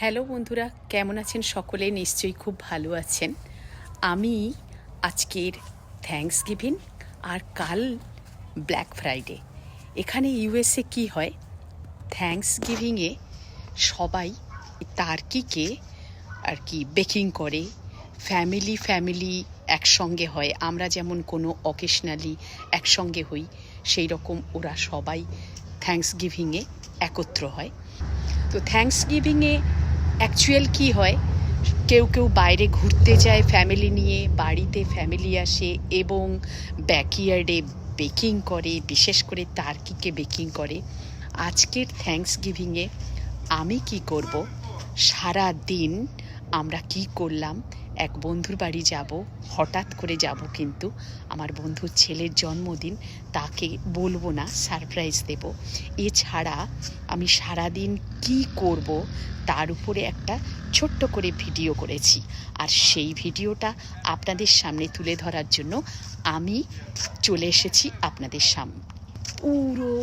Hello বন্ধুরা, কেমন আছেন সকলে? নিশ্চয়ই খুব ভালো আছেন। আমি আজকের থ্যাঙ্কস গিভিং আর কাল ব্ল্যাক ফ্রাইডে এখানে ইউএসএ কি হয়? থ্যাঙ্কস গিভিংয়ে সবাই তার্কিকে আর কি বেকিং করে। ফ্যামিলি ফ্যামিলি একসঙ্গে হয়। আমরা যেমন কোনো অকেশনালি একসঙ্গে হই, সেই রকম ওরা সবাই থ্যাঙ্কস গিভিংয়ে একত্র হয়। তো থ্যাঙ্কস গিভিংয়ে অ্যাকচুয়াল কি হয়? কেউ কেউ বাইরে ঘুরতে যায় ফ্যামিলি নিয়ে, বাড়িতে ফ্যামিলি আসে এবং ব্যাকইয়ার্ডে বেকিং করে, বিশেষ করে তার্কিকে বেকিং করে। আজকের থ্যাংকস গিভিংয়ে আমি কি করব? সারা দিন আমরা কি করলাম? এক বন্ধুর বাড়ি যাব, হঠাৎ করে যাব কিন্তু আমার বন্ধুর ছেলের জন্মদিন, তাকে বলব না সারপ্রাইজ দেব। এছাড়া আমি সারাদিন কি করব তার উপরে একটা ছোট্ট করে ভিডিও করেছি। আর সেই ভিডিওটা আপনাদের সামনে তুলে ধরার জন্য আমি চলে এসেছি আপনাদের সামনে। পুরো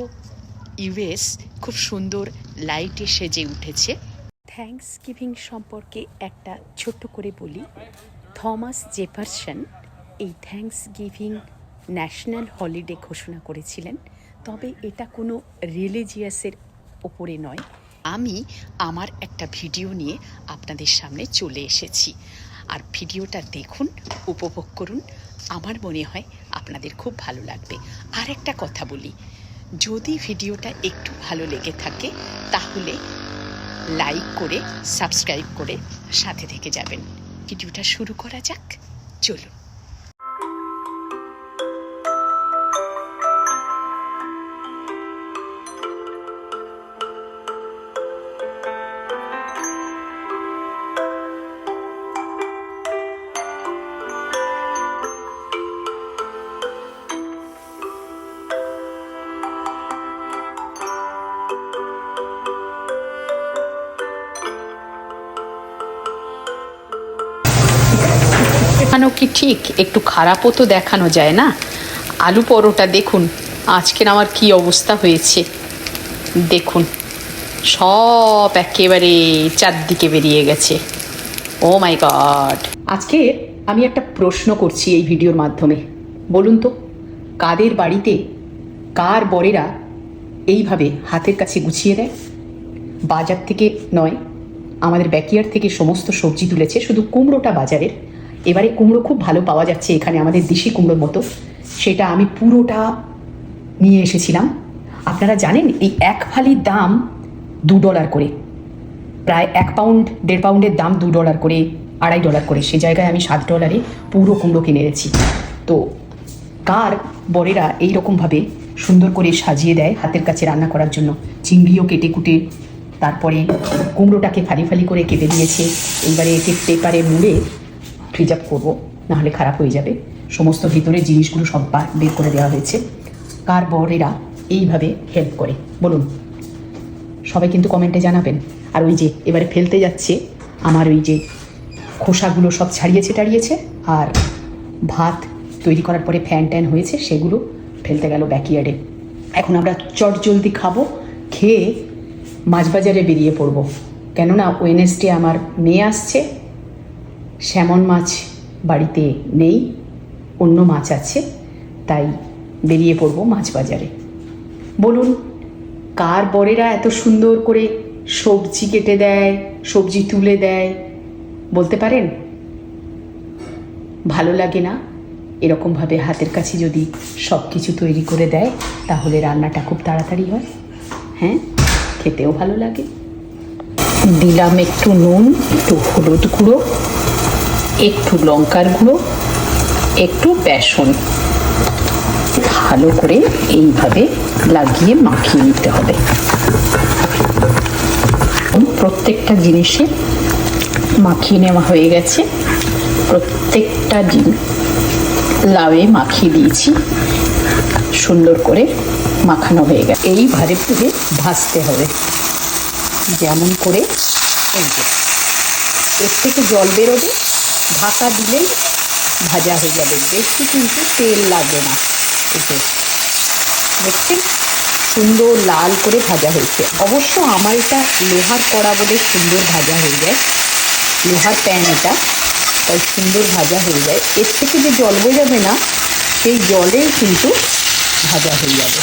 ইউএস খুব সুন্দর লাইটে সেজে উঠেছে। থ্যাঙ্কস গিভিং সম্পর্কে একটা ছোট্ট করে বলি। থমাস জেফারসন এই থ্যাঙ্কস গিভিং ন্যাশনাল হলিডে ঘোষণা করেছিলেন। তবে এটা কোনো রিলিজিয়াসের ওপরে নয়। আমি আমার একটা ভিডিও নিয়ে আপনাদের সামনে চলে এসেছি। আর ভিডিওটা দেখুন, উপভোগ করুন। আমার মনে হয় আপনাদের খুব ভালো লাগবে। আর একটা কথা বলি, যদি ভিডিওটা একটু ভালো লেগে থাকে, তাহলে লাইক করে সাবস্ক্রাইব করে সাথে থেকে যাবেন। ভিডিওটা শুরু করা যাক চলুন। দেখানো কি ঠিক? একটু খারাপও তো দেখানো যায় না? আলু পরোটা দেখুন, আজকের আমার কি অবস্থা হয়েছে। দেখুন, সব একেবারে চারদিকে বেরিয়ে গেছে। Oh my god! আজকে আমি একটা প্রশ্ন করছি এই ভিডিওর মাধ্যমে। বলুন তো, কাদের বাড়িতে কার বরেরা এইভাবে হাতের কাছে গুছিয়ে দেয় বাজার থেকে নয়, আমাদের ব্যাকিয়ার থেকে সমস্ত সবজি তুলেছে, শুধু কুমড়োটা বাজারের। এবারে কুমড়ো খুব ভালো পাওয়া যাচ্ছে এখানে আমাদের দেশি কুমড়োর মতো। সেটা আমি পুরোটা নিয়ে এসেছিলাম। আপনারা জানেন এই এক ফালির দাম দু ডলার করে। প্রায় এক পাউন্ড, দেড় পাউন্ডের দাম দু ডলার করে, আড়াই ডলার করে। সে জায়গায় আমি সাত ডলারে পুরো কুমড়ো কিনে এনেছি। তো কার বরেরা এই রকমভাবে সুন্দর করে সাজিয়ে দেয় হাতের কাছে রান্না করার জন্য? চিংড়িও কেটে কুটে তারপরে কুমড়োটাকে ফালি ফালি করে কেটে দিয়েছে। এইবারে একে পেপারে মুড়ে আপ করব, নাহলে খারাপ হয়ে যাবে। সমস্ত ভিতরের জিনিসগুলো সব বের করে দেওয়া হয়েছে। কার বরেরা এইভাবে হেল্প করে? বলুন। সবাই কিন্তু কমেন্টে জানাবেন। আর ওই যে এবারে ফেলতে যাচ্ছে, আমার ওই যে খোসাগুলো সব ছাড়িয়েছে, টাড়িয়েছে, আর ভাত তৈরি করার পরে ফ্যান ট্যান হয়েছে, সেগুলো ফেলতে গেল ব্যাকইয়ার্ডে এখন আমরা চট জলদি খাব, খেয়ে মাছ বাজারে বেরিয়ে পড়ব। কেননা ওয়েনেসডে আমার মেয়ে আসছে স্যামন মাছ বাড়িতে নেই, অন্য মাছ আছে, তাই বেরিয়ে পড়ব মাছ বাজারে। বলুন, কার বরেরা এত সুন্দর করে সবজি কেটে দেয়, সবজি তুলে দেয়, বলতে পারেন? ভালো লাগে না? এরকমভাবে হাতের কাছে যদি সব কিছু তৈরি করে দেয়, তাহলে রান্নাটা খুব তাড়াতাড়ি হয়। হ্যাঁ খেতেও ভালো লাগে। দিলাম একটু নুন, একটু হলুদ গুঁড়ো একটু লঙ্কার গুঁড়ো, একটু বেসন। ভালো করে এইভাবে লাগিয়ে মাখিয়ে নিতে হবে। প্রত্যেকটা জিনিসে মাখিয়ে নেওয়া হয়ে গেছে। প্রত্যেকটা জিনিস লাউয়ে মাখিয়ে দিয়েছি। সুন্দর করে মাখানো হয়ে গেছে। এই ভারে পুরে ভাজতে হবে। যেমন করে এর থেকে জল বেরোবে। ঢাকা দিলেই ভাজা হয়ে যাবে। বেশি কিন্তু তেল লাগবে না। যে দেখছেন? সুন্দর লাল করে ভাজা হয়েছে। অবশ্য আমার এটা লোহার কড়া বলে সুন্দর ভাজা হয়ে যায়। লোহার প্যান এটা তাই সুন্দর ভাজা হয়ে যায়। এর থেকে যে জল যাবে না, সেই জলেই কিন্তু ভাজা হয়ে যাবে।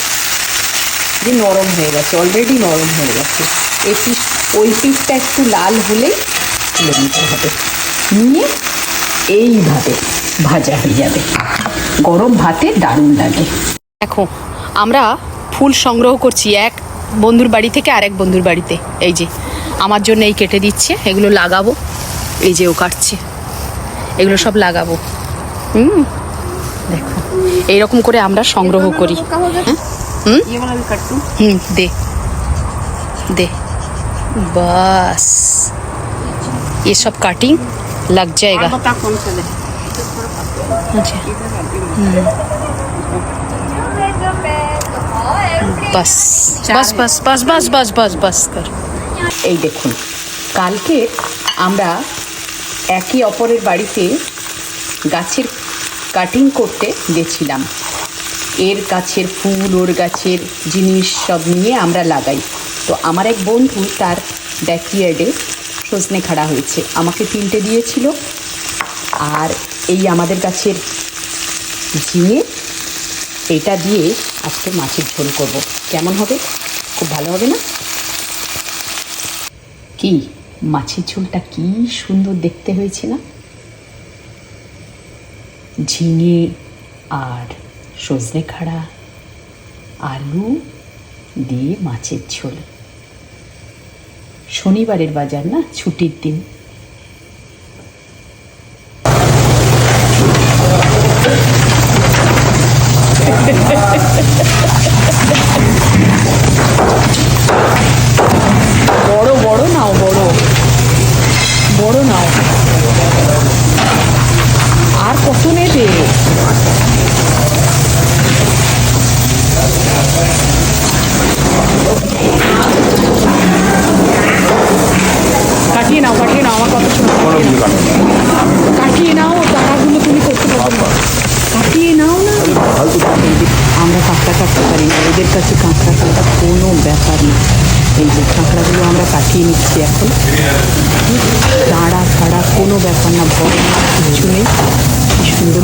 যে নরম হয়ে গেছে অলরেডি নরম হয়ে গেছে। এই ওই পিসটা একটু লাল হলেই তুলে নিতে হবে। নিয়ে এইভাবে ভাজা হয়ে যাবে। গরম ভাতে দারুণ লাগে। দেখো, আমরা ফুল সংগ্রহ করছি এক বন্ধুর বাড়ি থেকে আরেক বন্ধুর বাড়িতে। এই যে, আমার জন্য এই কেটে দিচ্ছে, এগুলো লাগাবো। এই যে ও কাটছে, এগুলো সব লাগাবো। হুম, দেখো, এইরকম করে আমরা সংগ্রহ করি। হ্যাঁ? হুম? হুম, দে। দে। বাস। এসব কাটিং लग जाएगा आप बता कौन सा ले अच्छा বাস বাস বাস বাস বাস বাস বাস বাস কর এই দেখুন কালকে আমরা একে অপরের বাড়িতে গাছের কাটিং করতে গেছিলাম এর গাছের ফুল ওর গাছের জিনিস সব নিয়ে আমরা লাগাই তো আমার এক বন্ধু তার ব্যাকইয়ার্ডে সজনে খাড়া হয়েছে। আমাকে তিনটে দিয়েছিল। আর এই আমাদের গাছের ঝিঙে, এটা দিয়ে আজকে মাছের ঝোল করব। কেমন হবে? খুব ভালো হবে না? কি, মাছের ঝোলটা কি সুন্দর দেখতে হয়েছে না? ঝিঙে আর সজনে খাড়া, আলু দিয়ে মাছের ঝোল। শনিবারের বাজার না ছুটির দিন। না এদের কাছে কাঁকড়া কাটা কোনো ব্যাপার না এই যে কাঁকড়াগুলো আমরা কাটিয়ে নিচ্ছি এখন দাঁড়া ছাড়া কোনো ব্যাপার না ভয় না কিচ্ছু নেই কি সুন্দর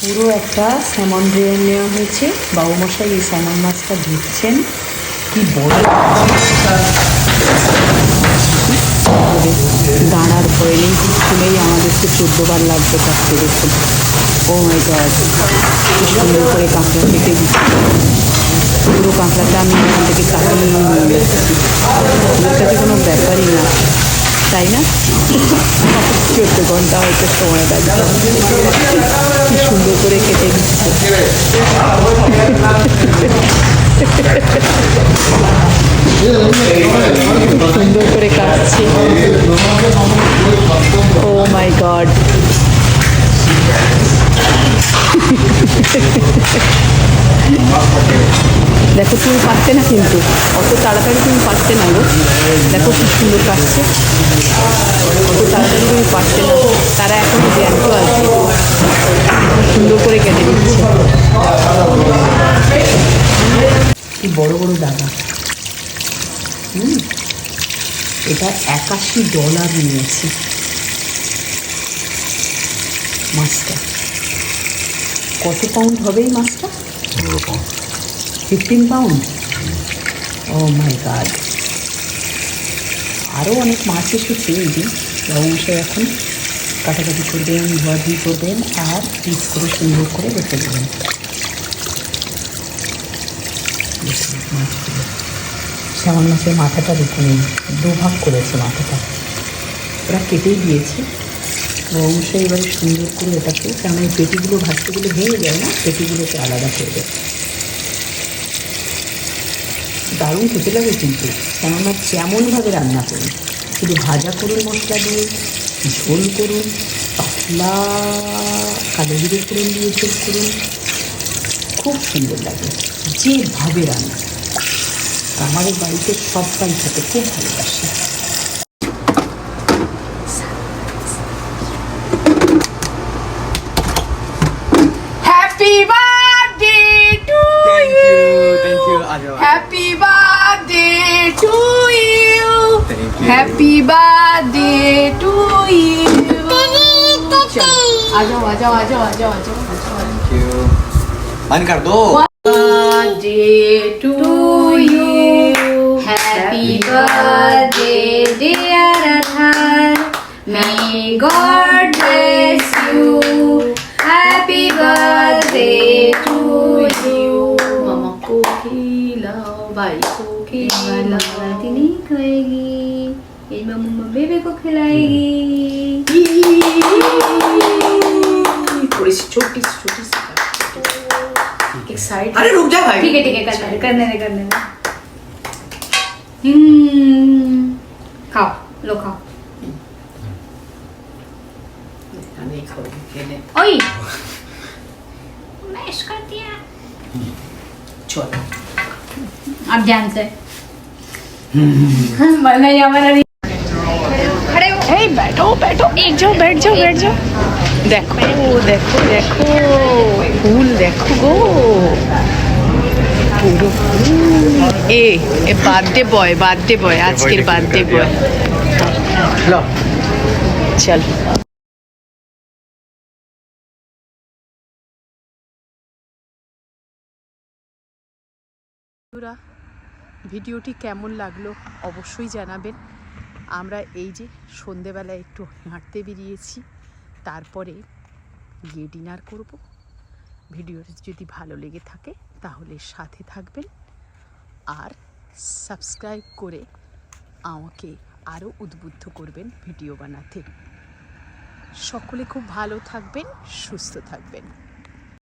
পুরো একটা স্যামন ড্রেন নেওয়া হয়েছে বাবুমশাই এই স্যামন মাছটা ধুচ্ছেন কি বড় দাঁড়ার ভয় নেই নেই আমাদেরকে চোদ্দবার লাগবে কাটতে দেখুন ও মাই গড সুন্দর করে কাঁকড়া কেটে দিচ্ছে পুরো কাঁকড়াটা আমি এখান থেকে কাটিয়ে নিয়ে যাচ্ছি ওদের কাছে কোনো ব্যাপারই না। তাই না? চোদ্দ ঘণ্টা হয়তো সময় লাগবে। সুন্দর করে কেটে দিচ্ছে সুন্দর করে কাটছে। ও মাই গড দেখো তুমি পারতে না কিন্তু। অত তাড়াতাড়ি তুমি পারতে না গো। দেখো কি সুন্দর কাটছে অত তাড়াতাড়ি তুমি পারতে না। তারা এখনও জ্যান্ত আছে। সুন্দর করে কেটে দিচ্ছে কি বড় বড় দাদা হুম? এটা একাশি ডলার নিয়েছে। মাছটা। কত পাউন্ড হবে এই মাছটা? Fifteen pound oh my god আরও অনেক মাছ এসেছে এই দিন মশাই এখন কাটাকাটি করবেন ধোয়াধুয়ি করবেন আর পিস করে সুন্দর করে রেখে দেবেন মাছগুলো। শ্যামল মাছের মাথাটা দেখুন দুভাগ করেছে মাথাটা। ওরা কেটেই দিয়েছে। অবশ্যই এবারে সুন্দর করে এটাকে, কারণ এই পেটিগুলো, ভাতগুলো ভেঙে যায় না, পেটিগুলোকে আলাদা করে দেয় দারুণ খেতে লাগে কিন্তু, কেননা যেমনভাবে রান্না করুন শুধু ভাজা করুন মশলা দিয়ে, ঝোল করুন, পাতলা কালো জিরে ফোড়ন দিয়ে ঝোল করুন, খুব সুন্দর লাগে, যেভাবে রান্না করুন। আমাদের বাড়িতে সবাই খেতে খুব ভালোবাসে बर्थडे टू यू आ जाओ आ जाओ आ जाओ आ जाओ आ जाओ थैंक यू बंद कर दो birthday to you Happy birthday, dear Adhar. May God bless you. Happy birthday to you. मामा को खिलाओ भाई को खिलाओ तिनी खाएगी ये मम्मा बेबे को खिलाएगी थोड़ी सी छोटी सी छोटी सी एक साइड अरे रुक जा भाई ठीक है ठीक है करने दे करने दे करने दे हम्म खाओ लो खाओ नहीं खाओगे ओए मैश कर दिया चलो अब ध्यान से हमारा बैठो बैठो एक जाओ बैठ जाओ बैठ जाओ देखो देखो देखो ফুল দেখো গো পুরো ফুল। এ a birthday boy birthday boy আজকের বার্থডে বয় लो চল বন্ধুরা, ভিডিওটি কেমন লাগলো অবশ্যই জানাবেন আমরা এই যে সন্ধেবেলায় একটু হাঁটতে বেরিয়েছি, তারপরে গিয়ে ডিনার করব। ভিডিওটি যদি ভালো লেগে থাকে তাহলে সাথে থাকবেন আর সাবস্ক্রাইব করে আমাকে আরও উদ্বুদ্ধ করবেন ভিডিও বানাতে। সকলে খুব ভালো থাকবেন, সুস্থ থাকবেন।